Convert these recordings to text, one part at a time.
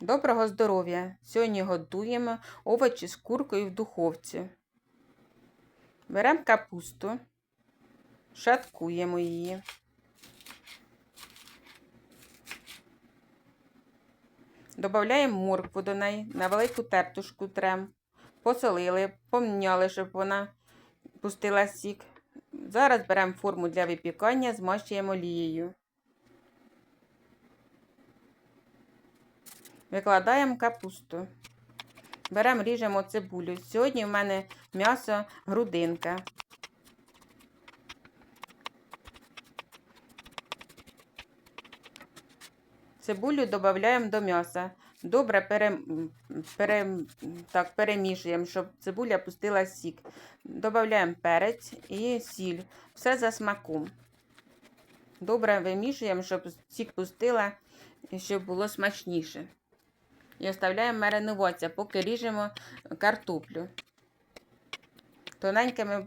Доброго здоров'я! Сьогодні готуємо овочі з куркою в духовці. Беремо капусту, шаткуємо її. Додаємо моркву до неї, на велику тертушку трем. Посолили, помняли, щоб вона пустила сік. Зараз беремо форму для випікання, змащуємо олією. Викладаємо капусту. Беремо, ріжемо цибулю. Сьогодні в мене м'ясо грудинка. Цибулю додаємо до м'яса. Добре пере, пере, так, перемішуємо, щоб цибуля пустила сік. Додаємо перець і сіль. Все за смаком. Добре вимішуємо, щоб сік пустила і щоб було смачніше. І оставляємо маринуватися, поки ріжемо картоплю тоненькими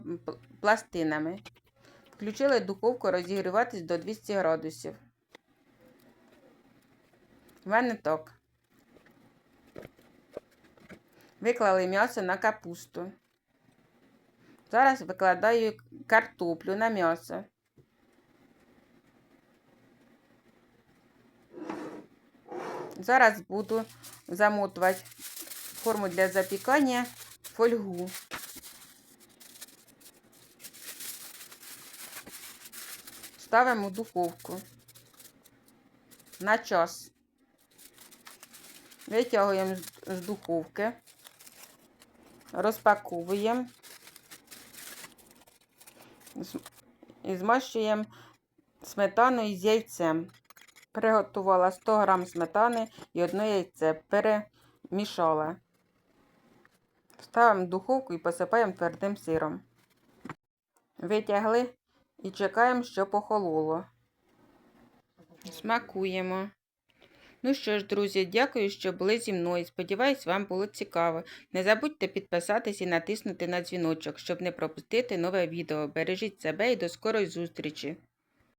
пластинами. Включили духовку розігріватись до 200 градусів. У мене так. Виклали м'ясо на капусту. Зараз викладаю картоплю на м'ясо. Зараз буду замотувати форму для запікання фольгу. Ставимо в духовку на час. Витягуємо з- духовки, розпаковуємо і змащуємо сметаною з яйцем. Приготувала 100 г сметани і одне яйце. Перемішала. Ставимо в духовку і посипаємо твердим сиром. Витягли і чекаємо, щоб охололо. Смакуємо. Ну що ж, друзі, дякую, що були зі мною. Сподіваюсь, вам було цікаво. Не забудьте підписатись і натиснути на дзвіночок, щоб не пропустити нове відео. Бережіть себе і до скорої зустрічі!